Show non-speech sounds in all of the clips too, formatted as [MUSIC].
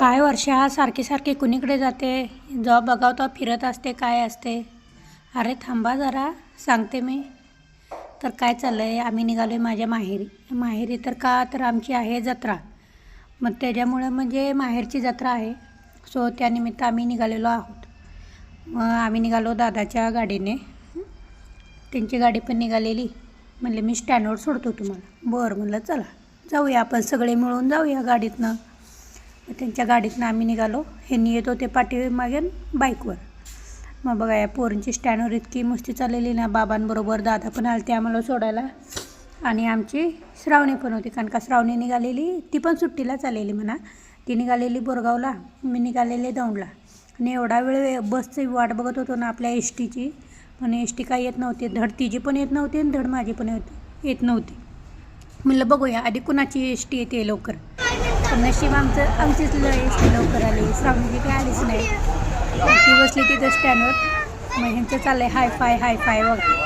काय वर्षा सारखी सारखी कुणीकडे जाते? जॉब बघावतो फिरत असते काय असते? अरे थांबा जरा सांगते मी. तर काय चाललं आहे आम्ही निघालो आहे माझ्या माहेरी. माहेरी तर का? तर आमची आहे जत्रा. मग त्याच्यामुळं म्हणजे माहेरची जत्रा आहे. सो त्यानिमित्त आम्ही निघालेलो आहोत. मग आम्ही निघालो दादाच्या गाडीने. त्यांची गाडी पण निघालेली. म्हणले मी स्टँडवर सोडतो तुम्हाला. बरं म्हणलं चला जाऊया आपण सगळे मिळून जाऊया गाडीतनं. त्यांच्या गाडीतनं आम्ही निघालो. ह्यांनी येत होते पाठीमागे बाईकवर. मग बघा या पोरींची स्टँडवर इतकी मस्ती चाललेली ना बाबांबरोबर दादा पण आले ते आम्हाला सोडायला. आणि आमची श्रावणी पण होती कारण का श्रावणी निघालेली ती पण सुट्टीला आलेली म्हणा. ती निघालेली बोरगावला मी निघालेले दौंडला. आणि एवढा वेळ बसची वाट बघत होतो ना आपल्या एस टीची पण एस टी काय येत नव्हती धड तिची पण येत नव्हती आणि धड माझी पण येत येत नव्हती. म्हणलं बघूया आधी कुणाची एस टी येते लवकर? पण नशीब आमचं आमचीच टी लवकर आली. श्रावणीची काही आलीच नाही. ती बसली तिथं स्टँडवर मग ह्यांचं चाललंय हाय फाय हाय फाय वगैरे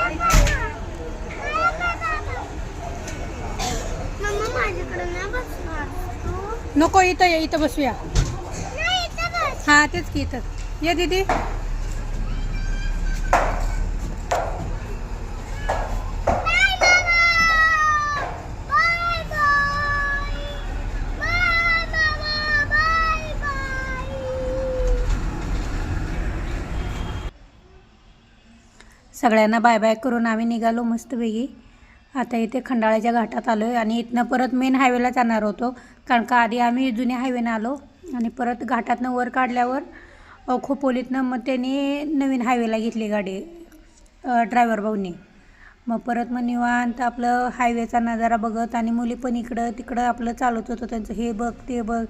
नको इथं ये इथं बसूया. हां तेच की इथं. ये दीदी बाय बाय बाय मामा बाय बाय सगळ्यांना बाय बाय करून आम्ही निघालो मस्तपैकी. आता इथे खंडाळ्याच्या घाटात आलो आहे आणि इथनं परत मेन हायवेला जाणार होतो. कारण का आधी आम्ही जुन्या हायवेनं आलो आणि परत घाटातनं वर काढल्यावर खोपोलीतनं मग त्यांनी नवीन हायवेला घेतली गाडी ड्रायव्हर भाऊनी. मग परत मग निवांत आपलं हायवेचा नजारा बघत आणि मुली पण इकडं तिकडं आपलं चालत होतं त्यांचं. हे बघ ते बघ.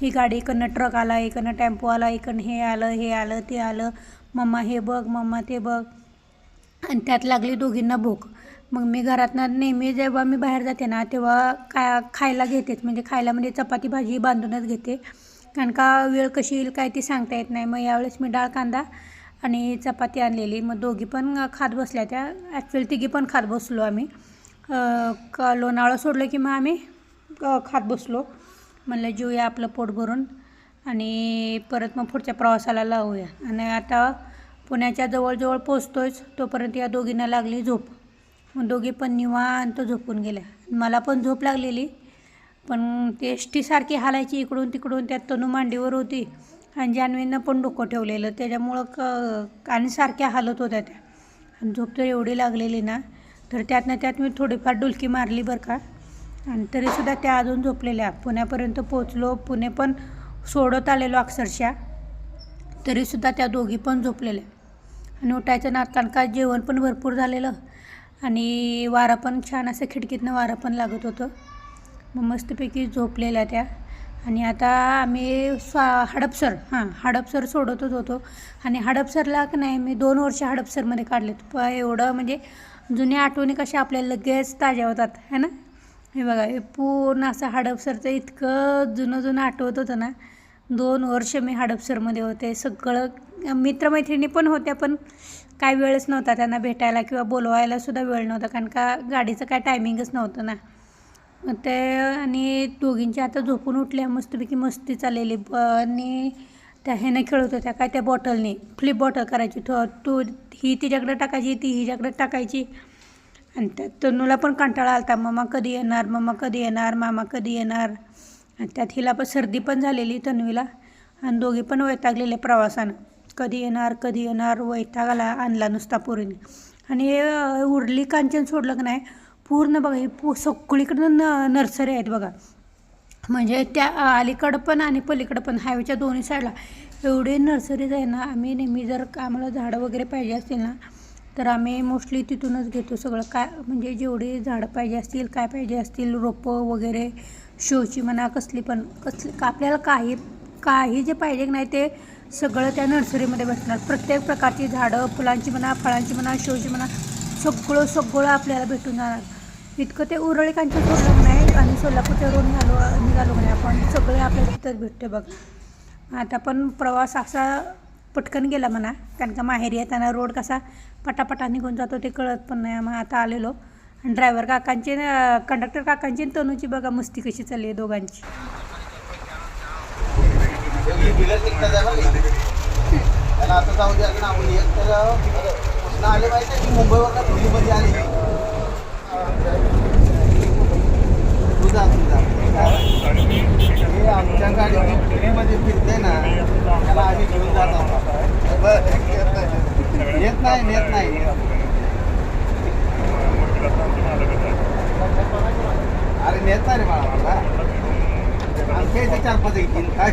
ही गाडी इकडनं ट्रक आला इकडनं टेम्पो आला इकडनं हे आलं हे आलं ते आलं. मम्मा हे बघ मम्मा ते बघ. आणि त्यात लागली दोघींना भूक. मग मी घरातनं नेहमी जेव्हा मी बाहेर जाते ना तेव्हा काय खायला घेतेच. म्हणजे खायला म्हणजे चपाती भाजी बांधूनच घेते. कारण का वेळ कशी येईल काय ती सांगता येत नाही. मग यावेळेस मी डाळ कांदा आणि चपाती आणलेली. मग दोघी पण खात बसल्या त्या. ॲक्च्युअली तिघी पण खात बसलो आम्ही. का क लोणावळा सोडलं की मग आम्ही खात बसलो. म्हणलं जेऊया आपलं पोट भरून आणि परत मग पुढच्या प्रवासाला लावूया. आणि आता पुण्याच्या जवळजवळ पोचतोयच तोपर्यंत या दोघींना लागली झोप. मग दोघी पण निवांत झोपून गेल्या. मला पण झोप लागलेली पण ते एष्टीसारखी हालायची इकडून तिकडून त्यात तनू मांडीवर होती आणि जान्हवीनं पण डोकं ठेवलेलं. त्याच्यामुळं क आणि सारख्या हालत होत्या त्या. आणि झोप तर एवढी लागलेली ना तर त्यातनं त्यात मी थोडीफार डुलकी मारली बरं का. आणि तरीसुद्धा त्या अजून झोपलेल्या. पुण्यापर्यंत पोचलो पुणे पण सोडत आलेलो अक्षरशः. तरीसुद्धा त्या दोघी पण झोपलेल्या. आणि उठायचं ना कारण का जेवण पण भरपूर झालेलं. आणि वारा पण छान असं खिडकीतनं वारा पण लागत होतं. मग मस्तपैकी झोपलेल्या त्या. आणि आता आम्ही स्वा हडपसर हां हडपसर सोडतच होतो. आणि हडपसरला का नाही मी दोन वर्ष हडपसरमध्ये काढलेत. प एवढं म्हणजे जुन्या आठवणी कशा आपल्याला लगेच ताज्या होतात है ना? हे बघा हे पूर्ण असं हडपसरचं इतकं जुनं जुनं आठवत होतं ना. दोन वर्ष मी हडपसरमध्ये होते. सगळं मित्रमैत्रिणी पण होत्या पण काय वेळच नव्हता त्यांना भेटायला किंवा बोलवायला सुद्धा वेळ नव्हता कारण का गाडीचं काय टायमिंगच नव्हतं ना. मग ते आणि दोघींच्या आता झोपून उठल्या मस्तपैकी मस्ती चाललेली. आणि त्या ह्यानं खेळत होत्या काय त्या बॉटलने. फ्लिप बॉटल करायची. तो तू ही तिच्याकडे टाकायची ती हिच्याकडे टाकायची. आणि त्या तनूला पण कंटाळा आलता. मम्मा कधी येणार? मम्मा कधी येणार? मामा कधी येणार? त्यात हिला पण सर्दी पण झालेली तन्वीला. आणि दोघी पण वैतागलेले प्रवासानं. कधी येणार कधी येणार वैताग आला आणला नुसता पोरीने. आणि हे उरली कांचन सोडलं की नाही पूर्ण बघा हे पू सगळीकडनं न नर्सरी आहेत बघा. म्हणजे त्या अलीकडं पण आणि पलीकडं पण हायवेच्या दोन्ही साईडला. एवढे नर्सरीज आहे ना आम्ही नेहमी जर का आम्हाला झाडं वगैरे पाहिजे असतील ना तर आम्ही मोस्टली तिथूनच घेतो सगळं. काय म्हणजे जेवढी झाडं पाहिजे असतील काय पाहिजे असतील रोपं वगैरे शोची म्हणा कसली पण कसली का आपल्याला काही काही जे पाहिजे की नाही ते सगळं त्या नर्सरीमध्ये भेटणार. प्रत्येक प्रकारची झाडं फुलांची म्हणा फळांची म्हणा शोची म्हणा सगळं सगळं आपल्याला भेटून जाणार. इतकं ते उरळीकांच्या सोडलं नाही आणि सोलापूरच्या रोड निघालो निघालो नाही आपण सगळे आपल्याला तिथंच भेटते बघ. आता पण प्रवास असा पटकन गेला म्हणा कारण का माहेरी येताना रोड कसा पटापटा निघून जातो ते कळत पण नाही. मग आता आलेलो. ड्रायव्हर काकांची कंडक्टर काकांची आणि तनूची बघा मस्ती कशी चालली आहे दोघांची. आमच्या गाडी फिल्ममध्ये फिरते ना त्याला आम्ही घेऊन जात येत नाही येत नाही. अरे नेत रे मला मला चार पाच येतील काय?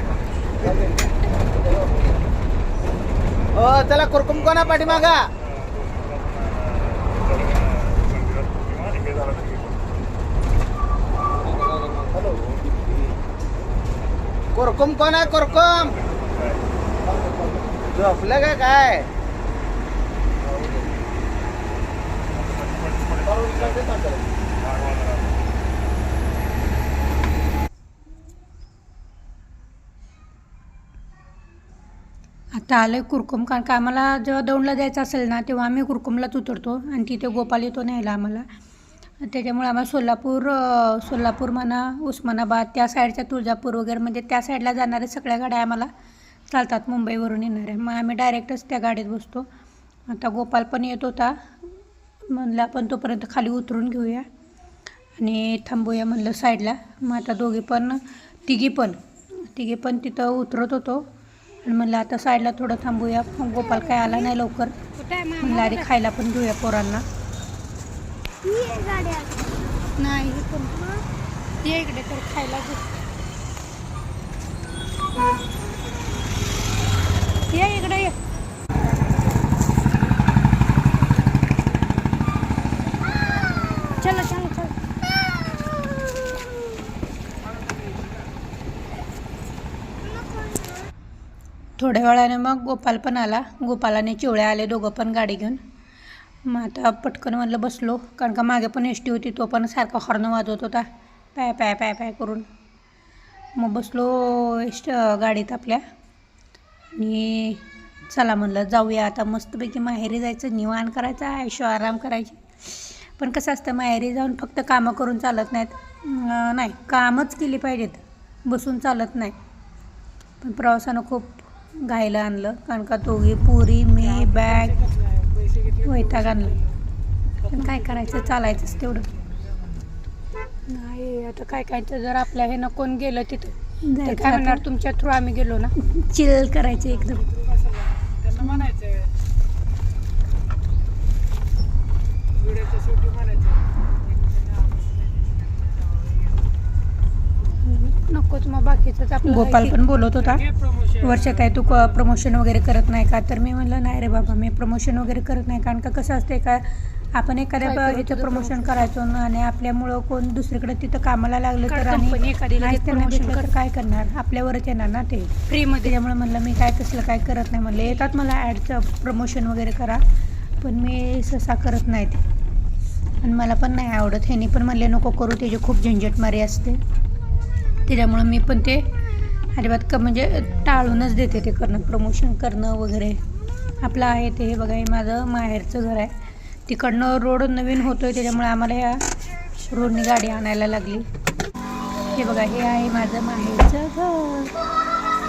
हो चला कुरकुम कोणा पाठीमागा? कुरकुम कोण आहे कुरकुम? झोपलं का काय? तर आलं आहे कुरकुम. कारण का आम्हाला जेव्हा दौंडला जायचं असेल ना तेव्हा आम्ही कुरकुमलाच उतरतो. आणि तिथे गोपाल येतो न्यायला आम्हाला. त्याच्यामुळे आम्हाला सोलापूर सोलापूर म्हणा उस्मानाबाद त्या साईडच्या तुळजापूर वगैरे म्हणजे त्या साईडला जाणाऱ्या सगळ्या गाड्या आम्हाला चालतात. मुंबईवरून येणाऱ्या. मग आम्ही डायरेक्टच त्या गाडीत बसतो. आता गोपाल पण येत होता. म्हणलं आपण तोपर्यंत खाली उतरून घेऊया आणि थांबूया म्हणलं साईडला. मग आता दोघी पण तिघी पण. तिघी पण तिथं उतरत होतो. आणि म्हणलं आता साईडला थोडं थांबूया. गोपाल काय आला नाही लवकर. म्हणलं अरे खायला पण घेऊया पोरांना. नाही पण ये इकडे तर खायला घे ये इकडे ये चला चला चला थोड्या वेळाने मग गोपाल पण आला. गोपालाने चिवळ्या आले दोघं पण गाडी घेऊन. मग आता पटकन म्हणलं बसलो. कारण का मागे पण एस टी होती तो पण सारखा हॉर्न वाजवत होता. पॅ पॅ पॅ पॅ करून. मग बसलो एस गाडीत आपल्या. आणि चला म्हणलं जाऊया आता. मस्तपैकी माहेरी जायचं निवाण करायचं आयुष्य आराम करायची. पण कसं असतं माहेरी जाऊन फक्त कामं करून चालत नाहीत. नाही कामच केली पाहिजेत. बसून चालत नाही. पण प्रवासानं खूप घायला आणलं. कारण का दोघी पुरी मी बॅग वैताग आणलं. पण काय करायचं? चालायचंच तेवढं. नाही आता काय काय जर आपल्या हे ना कोण गेलं तिथं तर काय म्हणणार? तुमच्या थ्रू आम्ही गेलो ना? [LAUGHS] चिल करायचं एकदम. नकोच आपलं गोपाल पण बोलत होता. वर्षात आहे तू प्रमोशन वगैरे करत नाही का? तर मी म्हणलं नाही रे बाबा मी प्रमोशन वगैरे करत नाही. कारण का कसं असते का आपण एखाद्या ह्याचं प्रमोशन करायचो ना आणि आपल्यामुळं कोण दुसरीकडे तिथं कामाला लागलं तर आणि त्यांना काय करणार? आपल्यावरच येणार ना ते. फ्रीमध्ये त्याच्यामुळे म्हणलं मी काय तसलं काय करत नाही. म्हणलं येतात मला ॲडचं प्रमोशन वगैरे करा. पण मी सहसा करत नाही ते आणि मला पण नाही आवडत. ह्यानी पण म्हणले नको करू त्याची खूप झंझटमारी असते. त्याच्यामुळं मी पण ते अजिबात क म्हणजे टाळूनच देते ते करणं प्रमोशन करणं वगैरे. आपलं आहे ते हे बघा हे माझं माहेरचं घर आहे. तिकडनं रोड नवीन होतो आहे त्याच्यामुळे आम्हाला ह्या रोडनी गाडी आणायला लागली. हे बघा हे आहे माझं माहेरचं घर.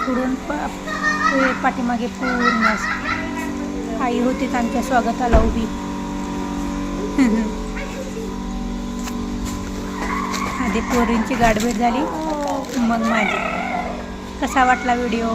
पुढून पाठीमागे पूर्ण आई होती आमच्या स्वागताला उभी. [LAUGHS] आधी पोरींची गाठभेट झाली. मग माझी. कसा वाटला व्हिडिओ